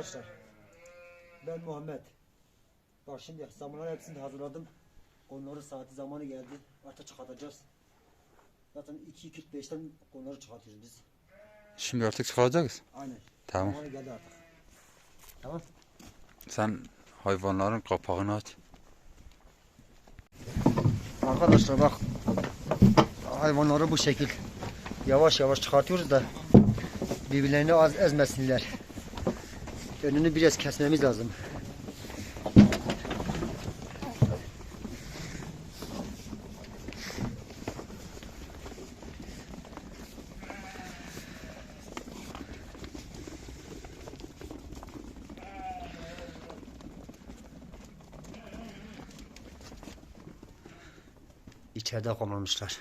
Arkadaşlar ben Muhammed. Bak şimdi samanları hepsini hazırladım. Onları saati zamanı geldi. Artık çıkartacağız. Zaten 2.45'ten onları çıkartıyoruz biz. Şimdi artık çıkaracağız. Aynen. Tamam. Zamanı geldi artık. Tamam. Sen hayvanların kapağını aç. Arkadaşlar bak hayvanları bu şekil yavaş yavaş çıkartıyoruz da birbirlerini az ezmesinler. Önünü biraz kesmemiz lazım. İçeride konulmuşlar.